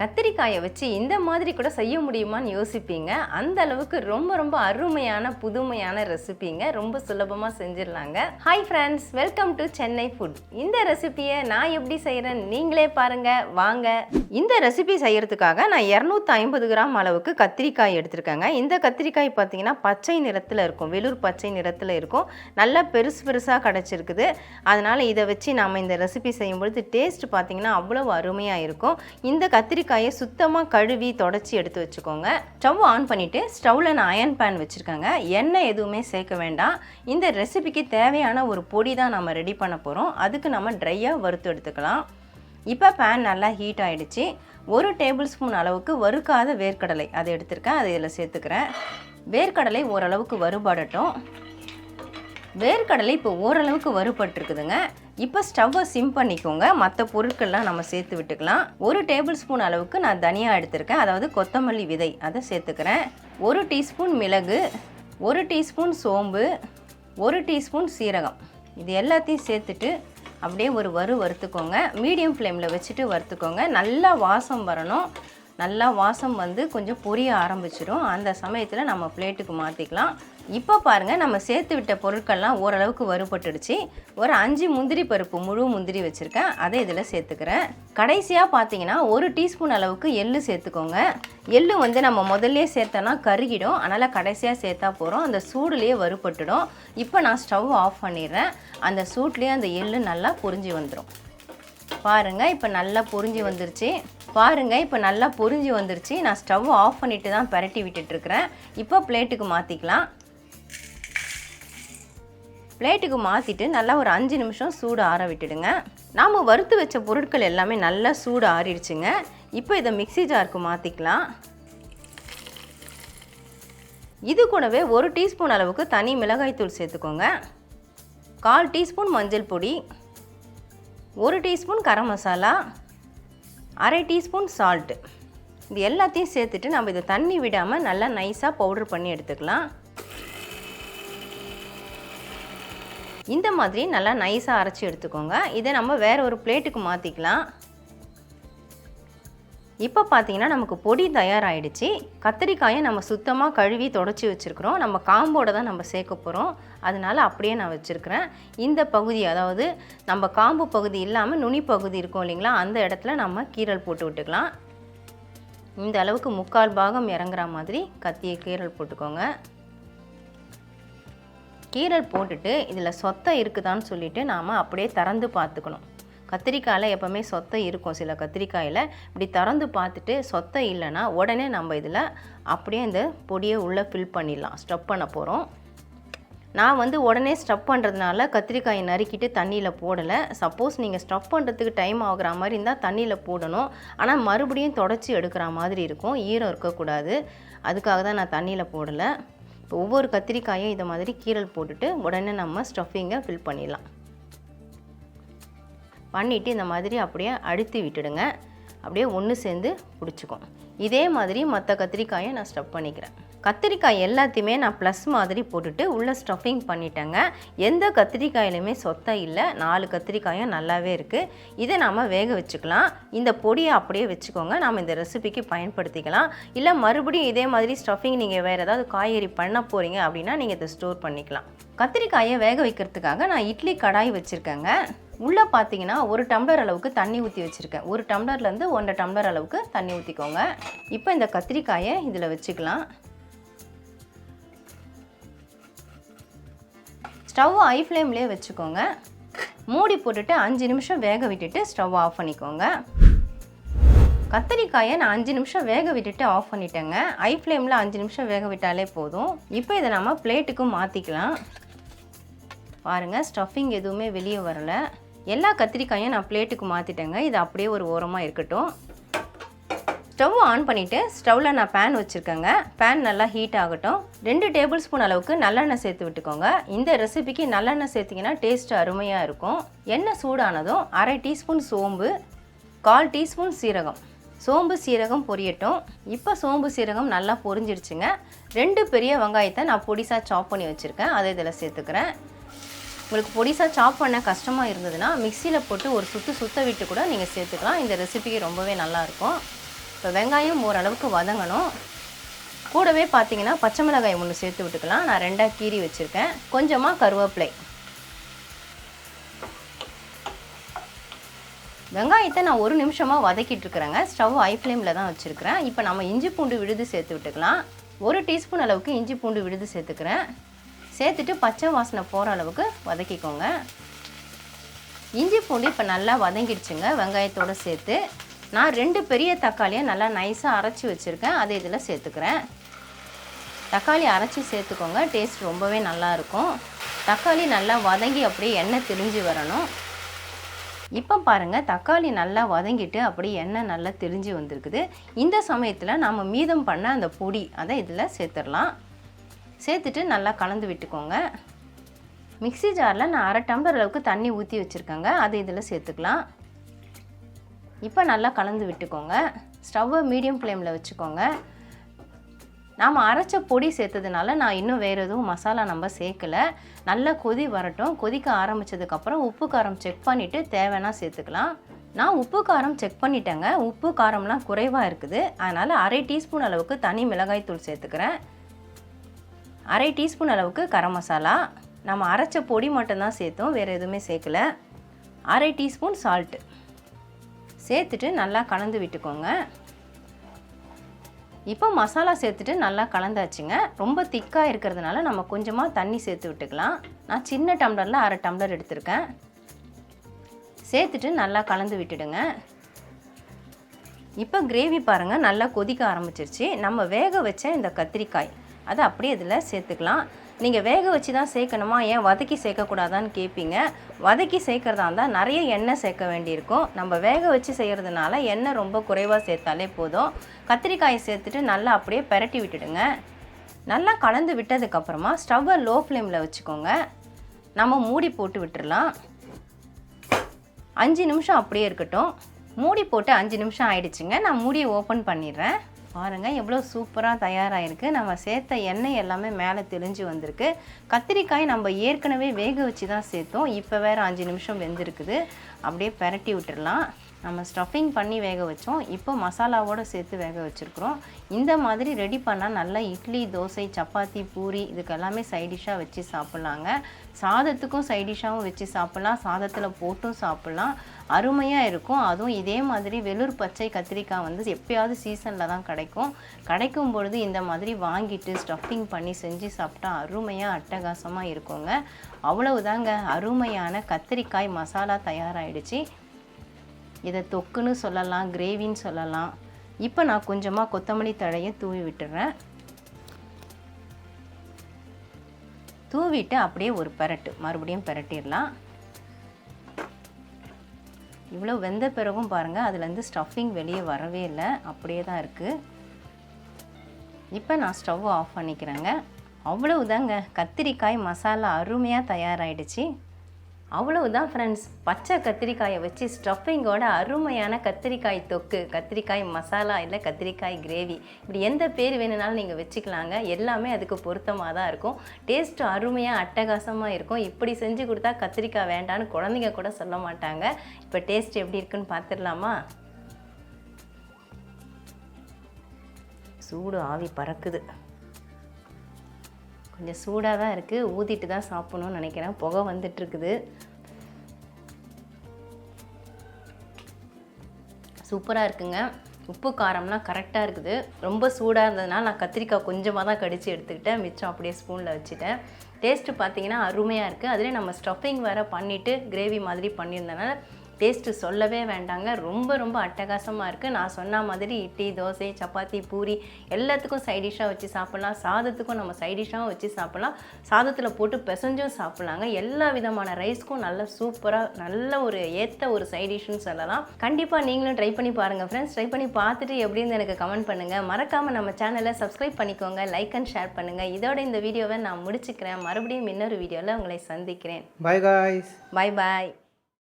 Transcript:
கத்திரிக்காயை வச்சு இந்த மாதிரி கூட செய்ய முடியுமான்னு யோசிப்பீங்க. அந்த அளவுக்கு ரொம்ப ரொம்ப அருமையான புதுமையான ரெசிபிங்க. ரொம்ப சுலபமாக செஞ்சிடலாங்க. Hi friends welcome to Chennai food இந்த ரெசிபியை நான் எப்படி செய்கிறேன் நீங்களே பாருங்க. வாங்க. இந்த ரெசிபி செய்யறதுக்காக நான் இரநூத்தி ஐம்பது கிராம் அளவுக்கு கத்திரிக்காய் எடுத்திருக்கேங்க. இந்த கத்திரிக்காய் பார்த்தீங்கன்னா பச்சை நிறத்தில் இருக்கும். வெளிர் பச்சை நிறத்தில் இருக்கும். நல்லா பெருசு பெருசாக கிடச்சிருக்குது. அதனால் இதை வச்சு நாம் இந்த ரெசிபி செய்யும்பொழுது டேஸ்ட் பார்த்தீங்கன்னா அவ்வளோ அருமையாக இருக்கும். இந்த கத்திரிக்காயை சுத்தமாக கழுவி தொடச்சி எடுத்து வச்சுக்கோங்க. ஸ்டவ் ஆன் பண்ணிவிட்டு ஸ்டவ்வில் நான் அயன் பேன் வச்சுருக்கேங்க. எண்ணெய் எதுவுமே சேர்க்க வேண்டாம். இந்த ரெசிபிக்கு தேவையான ஒரு பொடி தான் நம்ம ரெடி பண்ண போகிறோம் அதுக்கு நம்ம ட்ரையாக வறுத்து எடுத்துக்கலாம். இப்போ பேன் நல்லா ஹீட் ஆகிடுச்சு ஒரு டேபிள் ஸ்பூன் அளவுக்கு வறுக்காத வேர்க்கடலை அதை எடுத்திருக்கேன். அதை இதில் சேர்த்துக்கிறேன். வேர்க்கடலை ஓரளவுக்கு வறுபடட்டும். வேர்க்கடலை இப்போ ஓரளவுக்கு வறுபட்டுருக்குதுங்க. இப்போ ஸ்டவ்வை சிம் பண்ணிக்கோங்க. மற்ற பொருட்கள்லாம் நம்ம சேர்த்து விட்டுக்கலாம். ஒரு டேபிள் ஸ்பூன் அளவுக்கு நான் தனியா எடுத்திருக்கேன். அதாவது கொத்தமல்லி விதை அதை சேர்த்துக்கிறேன். ஒரு டீஸ்பூன் மிளகு ஒரு டீஸ்பூன் சோம்பு ஒரு டீஸ்பூன் சீரகம். இது எல்லாத்தையும் சேர்த்துட்டு அப்படியே ஒரு வறு வறுத்துக்கோங்க. மீடியம் ஃப்ளேமில் வச்சுட்டு வறுத்துக்கோங்க. நல்லா வாசம் வரணும். நல்லா வாசம் வந்து கொஞ்சம் பொரிய ஆரம்பிச்சிடும். அந்த சமயத்தில் நம்ம பிளேட்டுக்கு மாற்றிக்கலாம் இப்போ பாருங்கள் நம்ம சேர்த்து விட்ட பொருட்கள்லாம் ஓரளவுக்கு வறுபட்டுடுச்சு. ஒரு அஞ்சு முந்திரி பருப்பு முழு முந்திரி வச்சுருக்கேன். அதை இதில் சேர்த்துக்கிறேன். கடைசியாக பார்த்தீங்கன்னா ஒரு டீஸ்பூன் அளவுக்கு எள்ளு சேர்த்துக்கோங்க. எள்ளு வந்து நம்ம முதல்ல சேர்த்தோன்னா கருகிடும். அதனால் கடைசியாக சேர்த்தா போகிறோம் அந்த சூடுலேயே வறுபட்டுடும். இப்போ நான் ஸ்டவ் ஆஃப் பண்ணிடுறேன். அந்த சூட்லேயே அந்த எள்ளு நல்லா பொரிஞ்சு வந்துடும் பாருங்க இப்போ நல்லா பொரிஞ்சு வந்துருச்சு. பாருங்கள் இப்போ நல்லா பொரிஞ்சு வந்துருச்சு. நான் ஸ்டவ் ஆஃப் பண்ணிட்டு தான் பரட்டி விட்டுட்ருக்கிறேன். இப்போ பிளேட்டுக்கு மாற்றிக்கலாம் பிளேட்டுக்கு மாற்றிட்டு நல்லா ஒரு அஞ்சு நிமிஷம் சூடு ஆற விட்டுடுங்க. நாம் வறுத்து வச்ச பொருட்கள் எல்லாமே நல்லா சூடு ஆறிடுச்சுங்க. இப்போ இதை மிக்ஸி ஜாருக்கு மாற்றிக்கலாம் இது கூடவே ஒரு டீஸ்பூன் அளவுக்கு தனி மிளகாய்த்தூள் சேர்த்துக்கோங்க. கால் டீஸ்பூன் மஞ்சள் பொடி. ஒரு டீஸ்பூன் கரம் மசாலா. அரை டீஸ்பூன் சால்ட்டு இது எல்லாத்தையும் சேர்த்துட்டு நம்ம இதை தண்ணி விடாமல் நல்லா நைஸாக பவுடர் பண்ணி எடுத்துக்கலாம். இந்த மாதிரி நல்லா நைஸாக அரைச்சி எடுத்துக்கோங்க. இதை நம்ம வேறு ஒரு பிளேட்டுக்கு மாற்றிக்கலாம் இப்போ பார்த்தீங்கன்னா நமக்கு பொடி தயாராகிடுச்சு கத்திரிக்காயை நம்ம சுத்தமாக கழுவி தொடச்சி வச்சுருக்குறோம். நம்ம காம்போட தான் நம்ம சேர்க்க போகிறோம் அதனால அப்படியே நான் வச்சுருக்கிறேன். இந்த பகுதி அதாவது நம்ம காம்பு பகுதி இல்லாமல் நுனி பகுதி இருக்கும் இல்லைங்களா? அந்த இடத்துல நம்ம கீரல் போட்டு விட்டுக்கலாம். இந்த அளவுக்கு முக்கால் பாகம் இறங்குற மாதிரி கத்தியை கீரல் போட்டுக்கோங்க. கீரல் போட்டுட்டு இதில் சொத்தை இருக்குதான்னு சொல்லிவிட்டு நாம் அப்படியே திறந்து பார்த்துக்கணும். கத்திரிக்காயில் எப்போவுமே சொத்தை இருக்கும் சில கத்திரிக்காயில். இப்படி திறந்து பார்த்துட்டு சொத்தை இல்லைன்னா உடனே நம்ம இதில் அப்படியே இந்த பொடியை உள்ளே ஃபில் பண்ணிடலாம். ஸ்டப் பண்ண போகிறோம் நான் வந்து உடனே ஸ்டப் பண்ணுறதுனால கத்திரிக்காயை நறுக்கிட்டு தண்ணியில் போடலை. சப்போஸ் நீங்கள் ஸ்டப் பண்ணுறதுக்கு டைம் ஆகுற மாதிரி இருந்தால் தண்ணியில் போடணும். ஆனால் மறுபடியும் தொடச்சி எடுக்கிற மாதிரி இருக்கும். ஈரம் இருக்கக்கூடாது. அதுக்காக தான் நான் தண்ணியில் போடலை. இப்போ ஒவ்வொரு கத்திரிக்காயும் இதை மாதிரி கீரல் போட்டுட்டு உடனே நம்ம ஸ்டஃபிங்கை ஃபில் பண்ணிடலாம். பண்ணிவிட்டு இந்த மாதிரி அப்படியே அழுத்தி விட்டுடுங்க. அப்படியே ஒன்று சேர்ந்து பிடிச்சிக்கும். இதே மாதிரி மற்ற கத்திரிக்காயை நான் ஸ்டஃப் பண்ணிக்கிறேன். கத்திரிக்காய் எல்லாத்தையுமே நான் ப்ளஸ் மாதிரி போட்டுட்டு உள்ளே ஸ்டஃபிங் பண்ணிட்டேங்க. எந்த கத்திரிக்காயிலுமே சொத்தை இல்லை. நாலு கத்திரிக்காயும் நல்லாவே இருக்குது இதை நாம் வேக வச்சுக்கலாம். இந்த பொடியை அப்படியே வச்சுக்கோங்க. நாம் இந்த ரெசிபிக்கு பயன்படுத்திக்கலாம். இல்லை மறுபடியும் இதே மாதிரி ஸ்டஃபிங் நீங்கள் வேறு ஏதாவது காய்கறி பண்ண போகிறீங்க அப்படின்னா நீங்கள் இதை ஸ்டோர் பண்ணிக்கலாம். கத்திரிக்காயை வேக வைக்கிறதுக்காக நான் இட்லி கடாய் வச்சுருக்கேங்க. உள்ளே பார்த்தீங்கன்னா ஒரு டம்ளர் அளவுக்கு தண்ணி ஊற்றி வச்சுருக்கேன். ஒரு டம்ளர்லேருந்து ஒன்றரை டம்ளர் அளவுக்கு தண்ணி ஊற்றிக்கோங்க இப்போ இந்த கத்திரிக்காயை இதில் வச்சுக்கலாம். ஸ்டவ் ஐ ஃப்ளேம்லேயே வச்சுக்கோங்க. மூடி போட்டுட்டு அஞ்சு நிமிஷம் வேக விட்டுட்டு ஸ்டவ் ஆஃப் பண்ணிக்கோங்க. கத்திரிக்காயை நான் அஞ்சு நிமிஷம் வேக விட்டுட்டு ஆஃப் பண்ணிட்டேங்க. ஐ ஃப்ளேமில் அஞ்சு நிமிஷம் வேக விட்டாலே போதும். இப்போ இதை நம்ம பிளேட்டுக்கு மாற்றிக்கலாம் பாருங்கள் ஸ்டஃபிங் எதுவுமே வெளியே வரலை. எல்லா கத்திரிக்காயும் நான் பிளேட்டுக்கு மாற்றிட்டேங்க இது அப்படியே ஒரு ஓரமாக இருக்கட்டும். ஸ்டவ் ஆன் பண்ணிவிட்டு ஸ்டவ்வில் நான் பேன் வச்சுருக்கேங்க. பேன் நல்லா ஹீட் ஆகட்டும். ரெண்டு டேபிள் ஸ்பூன் அளவுக்கு நல்லெண்ணெய் சேர்த்து விட்டுக்கோங்க. இந்த ரெசிபிக்கு நல்லெண்ணெய் சேர்த்திங்கன்னா டேஸ்ட் அருமையாக இருக்கும். எண்ணெய் சூடானதும் அரை டீஸ்பூன் சோம்பு கால் டீஸ்பூன் சீரகம். சோம்பு சீரகம் பொரியட்டும். இப்போ சோம்பு சீரகம் நல்லா பொரிஞ்சிருச்சுங்க ரெண்டு பெரிய வெங்காயத்தை நான் பொடிசாக சாப் பண்ணி வச்சுருக்கேன். அதை இதில் சேர்த்துக்கிறேன். உங்களுக்கு பொடிசாக சாப் பண்ண கஷ்டமாக இருந்ததுன்னா மிக்சியில் போட்டு ஒரு சுற்று சுத்த விட்டு கூட நீங்கள் சேர்த்துக்கலாம். இந்த ரெசிபிக்கு ரொம்பவே நல்லாயிருக்கும் இப்போ வெங்காயம் ஓரளவுக்கு வதங்கணும். கூடவே பார்த்தீங்கன்னா பச்சை மிளகாய் ஒன்று சேர்த்து விட்டுக்கலாம். நான் ரெண்டாக கீறி வச்சுருக்கேன். கொஞ்சமாக கருவேப்பிலை. வெங்காயத்தை நான் ஒரு நிமிஷமாக வதக்கிட்டு இருக்கிறேங்க. ஸ்டவ் ஐ ஃப்ளேமில் தான் வச்சுருக்கிறேன். இப்போ நம்ம இஞ்சி பூண்டு விழுது சேர்த்து விட்டுக்கலாம். ஒரு டீஸ்பூன் அளவுக்கு இஞ்சி பூண்டு விழுது சேர்த்துக்கிறேன். சேர்த்துட்டு பச்சை வாசனை போகிற அளவுக்கு வதக்கிக்கோங்க. இஞ்சி பூண்டு இப்போ நல்லா வதங்கிடுச்சுங்க. வெங்காயத்தோடு சேர்த்து. நான் ரெண்டு பெரிய தக்காளியை நல்லா நைஸாக அரைச்சி வச்சுருக்கேன். அதை இதில் சேர்த்துக்கிறேன். தக்காளி அரைச்சி சேர்த்துக்கோங்க. டேஸ்ட் ரொம்பவே நல்லாயிருக்கும் தக்காளி நல்லா வதங்கி அப்படியே எண்ணெய் திரிஞ்சு வரணும். இப்போ பாருங்கள் தக்காளி நல்லா வதங்கிட்டு அப்படியே எண்ணெய் நல்லா திரிஞ்சு வந்திருக்குது. இந்த சமயத்தில் நம்ம மீதம் பண்ண அந்த பொடி அதை இதில் சேர்த்துடலாம். சேர்த்துட்டு நல்லா கலந்து விட்டுக்கோங்க. மிக்ஸி ஜாரில் நான் அரை டம்ளர் அளவுக்கு தண்ணி ஊற்றி வச்சுருக்கேங்க. அதை இதில் சேர்த்துக்கலாம். இப்போ நல்லா கலந்து விட்டுக்கோங்க. ஸ்டவ்வை மீடியம் ஃப்ளேமில் வச்சுக்கோங்க. நாம் அரைச்ச பொடி சேர்த்ததுனால நான் இன்னும் வேறு எதுவும் மசாலா நம்ம சேர்க்கலை. நல்லா கொதி வரட்டும். கொதிக்க ஆரம்பித்ததுக்கப்புறம் உப்பு காரம் செக் பண்ணிவிட்டு தேவைன்னா சேர்த்துக்கலாம். நான் உப்பு காரம் செக் பண்ணிட்டேங்க. உப்பு காரம்லாம் குறைவாக இருக்குது. அதனால் அரை டீஸ்பூன் அளவுக்கு தனி மிளகாய் தூள் சேர்த்துக்கிறேன். அரை டீஸ்பூன் அளவுக்கு கரம் மசாலா. நம்ம அரைச்ச பொடி மட்டும்தான் சேர்த்தோம். வேறு எதுவுமே சேர்க்கல. அரை டீஸ்பூன் சால்ட்டு சேர்த்துட்டு நல்லா கலந்து விட்டுக்கோங்க. இப்போ மசாலா சேர்த்துட்டு நல்லா கலந்தாச்சுங்க. ரொம்ப திக்காக இருக்கிறதுனால நம்ம கொஞ்சமாக தண்ணி சேர்த்து விட்டுக்கலாம். நான் சின்ன டம்ளரில் அரை டம்ளர் எடுத்திருக்கேன். சேர்த்துட்டு நல்லா கலந்து விட்டுடுங்க. இப்போ கிரேவி பாருங்கள் நல்லா கொதிக்க ஆரம்பிச்சிருச்சு. நம்ம வேக வச்ச இந்த கத்திரிக்காய் அதை அப்படியே இதில் சேர்த்துக்கலாம். நீங்கள் வேக வச்சு தான் சேர்க்கணுமா? ஏன் வதக்கி சேர்க்கக்கூடாதான்னு கேட்பீங்க வதக்கி சேர்க்குறதா இருந்தால் நிறைய எண்ணெய் சேர்க்க வேண்டியிருக்கும். நம்ம வேக வச்சு செய்கிறதுனால எண்ணெய் ரொம்ப குறைவாக சேர்த்தாலே போதும். கத்திரிக்காயை சேர்த்துட்டு நல்லா அப்படியே பெரட்டி விட்டுடுங்க. நல்லா கலந்து விட்டதுக்கப்புறமா ஸ்டவ்வை லோ ஃப்ளேமில் வச்சுக்கோங்க. நம்ம மூடி போட்டு விட்டுடலாம் அஞ்சு நிமிஷம் அப்படியே இருக்கட்டும். மூடி போட்டு அஞ்சு நிமிஷம் ஆயிடுச்சுங்க. நான் மூடியை ஓப்பன் பண்ணிடுறேன். பாருங்கள் எவ்வளோ சூப்பராக தயாராகிருக்கு நம்ம சேர்த்த எண்ணெய் எல்லாமே மேலே தெளிஞ்சு வந்திருக்கு. கத்திரிக்காய் நம்ம ஏற்கனவே வேக வச்சு தான் சேர்த்தோம். இப்போ வேறு அஞ்சு நிமிஷம் வெந்திருக்குது. அப்படியே பரட்டி விட்டுடலாம் நம்ம ஸ்டஃபிங் பண்ணி வேக வச்சோம். இப்போ மசாலாவோடு சேர்த்து வேக வச்சுருக்குறோம். இந்த மாதிரி ரெடி பண்ணால் நல்லா இட்லி தோசை சப்பாத்தி பூரி இதுக்கு எல்லாமே சைடிஷ்ஷாக வச்சு சாப்பிட்லாங்க. சாதத்துக்கும் சைடிஷ்ஷாகவும் வச்சு சாப்பிட்லாம். சாதத்தில் போட்டும் சாப்பிட்லாம். அருமையாக இருக்கும். அதுவும் இதே மாதிரி வெளூர் பச்சை கத்திரிக்காய் வந்து எப்பயாவது சீசனில் தான் கிடைக்கும். கிடைக்கும் பொழுது இந்த மாதிரி வாங்கிட்டு ஸ்டஃபிங் பண்ணி செஞ்சு சாப்பிட்டா அருமையாக அட்டகாசமாக இருக்குங்க. அவ்வளவுதாங்க. அருமையான கத்திரிக்காய் மசாலா தயாராகிடுச்சு இதை தொக்குன்னு சொல்லலாம் கிரேவின்னு சொல்லலாம். இப்போ நான் கொஞ்சமாக கொத்தமல்லி தழையை தூவி விட்டுறேன். தூவிட்டு அப்படியே ஒரு பெரட்டு மறுபடியும் பெரட்டிடலாம். இவ்வளோ வெந்த பிறகும் பாருங்கள் அதுலேருந்து ஸ்டஃபிங் வெளியே வரவே இல்லை அப்படியே தான் இருக்குது இப்போ நான் ஸ்டவ் ஆஃப் பண்ணிக்கிறேங்க. அவ்வளவுதாங்க. கத்திரிக்காய் மசாலா அருமையாக தயாராகிடுச்சு அவ்வளவுதான் ஃப்ரெண்ட்ஸ் பச்சை கத்திரிக்காயை வச்சு ஸ்டஃபிங்கோட அருமையான கத்திரிக்காய் தொக்கு கத்திரிக்காய் மசாலா இல்லை கத்திரிக்காய் கிரேவி இப்படி எந்த பேர் வேணுனாலும் நீங்கள் வச்சுக்கலாங்க. எல்லாமே அதுக்கு பொருத்தமாக தான் இருக்கும். டேஸ்ட்டு அருமையாக அட்டகாசமாக இருக்கும். இப்படி செஞ்சு கொடுத்தா கத்திரிக்காய் வேண்டான்னு குழந்தைங்க கூட சொல்ல மாட்டாங்க. இப்போ டேஸ்ட் எப்படி இருக்குன்னு பார்த்துடலாமா சூடு ஆவி பறக்குது. கொஞ்சம் சூடாக தான் இருக்குது ஊதிட்டு தான் சாப்பிட்ணுன்னு நினைக்கிறேன். புகை வந்துட்டுருக்குது சூப்பராக இருக்குங்க. உப்பு காரம்லாம் கரெக்டாக இருக்குது. ரொம்ப சூடாக இருந்ததுனால நான் கத்திரிக்காய் கொஞ்சமாக தான் கடித்து எடுத்துக்கிட்டேன். மிச்சம் அப்படியே ஸ்பூனில் வச்சுட்டேன். டேஸ்ட்டு பார்த்தீங்கன்னா அருமையாக இருக்குது அதிலே நம்ம ஸ்டஃபிங் வேறு பண்ணிவிட்டு கிரேவி மாதிரி பண்ணியிருந்தனால டேஸ்ட்டு சொல்லவே வேண்டாங்க. ரொம்ப ரொம்ப அட்டகாசமாக இருக்குது நான் சொன்ன மாதிரி இட்லி தோசை சப்பாத்தி பூரி எல்லாத்துக்கும் சைடிஷ்ஷாக வச்சு சாப்பிட்லாம். சாதத்துக்கும் நம்ம சைடிஷ்ஷாகவும் வச்சு சாப்பிட்லாம். சாதத்தில் போட்டு பிசைஞ்சும் சாப்பிட்லாங்க. எல்லா விதமான ரைஸ்க்கும் நல்ல சூப்பராக நல்ல ஒரு ஏற்ற ஒரு சைடிஷ்னு சொல்லலாம். கண்டிப்பாக நீங்களும் ட்ரை பண்ணி பாருங்கள் ஃப்ரெண்ட்ஸ் ட்ரை பண்ணி பார்த்துட்டு எப்படின்னு எனக்கு கமெண்ட் பண்ணுங்கள் மறக்காமல் நம்ம சேனலை சப்ஸ்கிரைப் பண்ணிக்கோங்க. லைக் அண்ட் ஷேர் பண்ணுங்கள் இதோட இந்த வீடியோவை நான் முடிச்சுக்கிறேன். மறுபடியும் இன்னொரு வீடியோவில் உங்களை சந்திக்கிறேன். Guys. பாய் பாய்